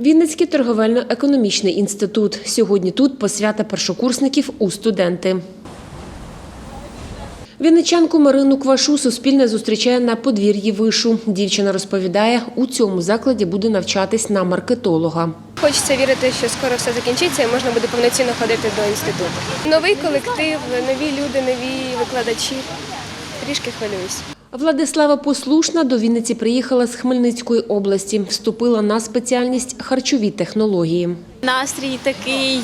Вінницький торговельно-економічний інститут. Сьогодні тут посвята першокурсників у студенти. Вінничанку Марину Квашу Суспільне зустрічає на подвір'ї вишу. Дівчина розповідає, у цьому закладі буде навчатись на маркетолога. Хочеться вірити, що скоро все закінчиться і можна буде повноцінно ходити до інституту. Новий колектив, нові люди, нові викладачі. Трішки хвилююсь. Владислава Послушна до Вінниці приїхала з Хмельницької області. Вступила на спеціальність харчові технології. Настрій такий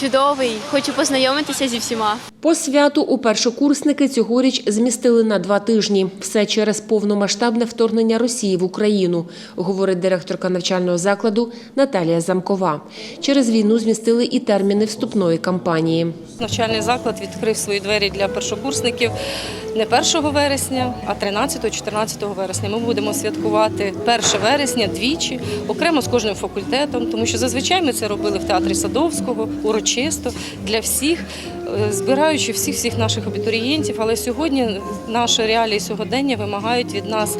чудовий. Хочу познайомитися зі всіма. По святу у першокурсники цьогоріч змістили на два тижні. Все через повномасштабне вторгнення Росії в Україну, говорить директорка навчального закладу Наталія Замкова. Через війну змістили і терміни вступної кампанії. Навчальний заклад відкрив свої двері для першокурсників не 1 вересня, а 13-14 вересня. Ми будемо святкувати 1 вересня двічі, окремо з кожним факультетом, тому що зазвичай ми це робили в театрі Садовського, урочисто для всіх, збираючи всіх всіх наших абітурієнтів. Але сьогодні наші реалії сьогодення вимагають від нас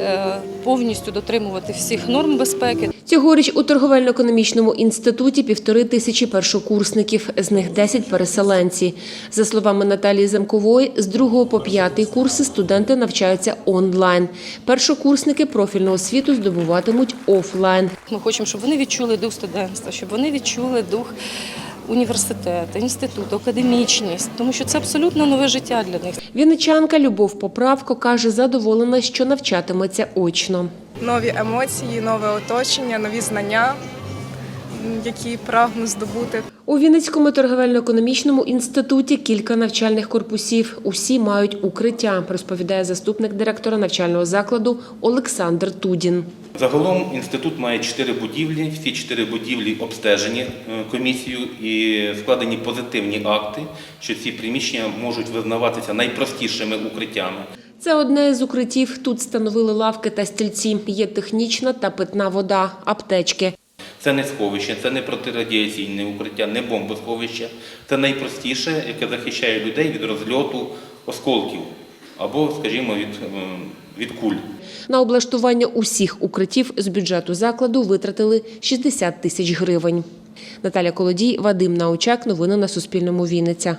е, повністю дотримувати всіх норм безпеки. Цьогоріч у торговельно-економічному інституті півтори тисячі першокурсників, з них 10 переселенці. За словами Наталії Замкової, з 2 по 5 курси студенти навчаються онлайн. Першокурсники профільну освіту здобуватимуть офлайн. Ми хочемо, щоб вони відчули дух студентства, щоб вони відчули дух університету, інститут, академічність, тому що це абсолютно нове життя для них. Вінничанка Любов Поправко каже, задоволена, що навчатиметься очно. нові емоції, нове оточення, нові знання, які прагну здобути. У Вінницькому торговельно-економічному інституті кілька навчальних корпусів. Усі мають укриття, розповідає заступник директора навчального закладу Олександр Тудін. Загалом інститут має чотири будівлі. Всі чотири будівлі обстежені е, комісією і складені позитивні акти, що ці приміщення можуть визнаватися найпростішими укриттями. Це одне з укриттів. Тут встановили лавки та стільці. Є технічна та питна вода, аптечки. Це не сховище, це не протирадіаційне укриття, не бомбосховище. Це найпростіше, яке захищає людей від розльоту осколків або, скажімо, від, е, від куль. На облаштування усіх укриттів з бюджету закладу витратили 60 тисяч гривень. Наталя Колодій, Вадим Научак. Новини на Суспільному. Вінниця.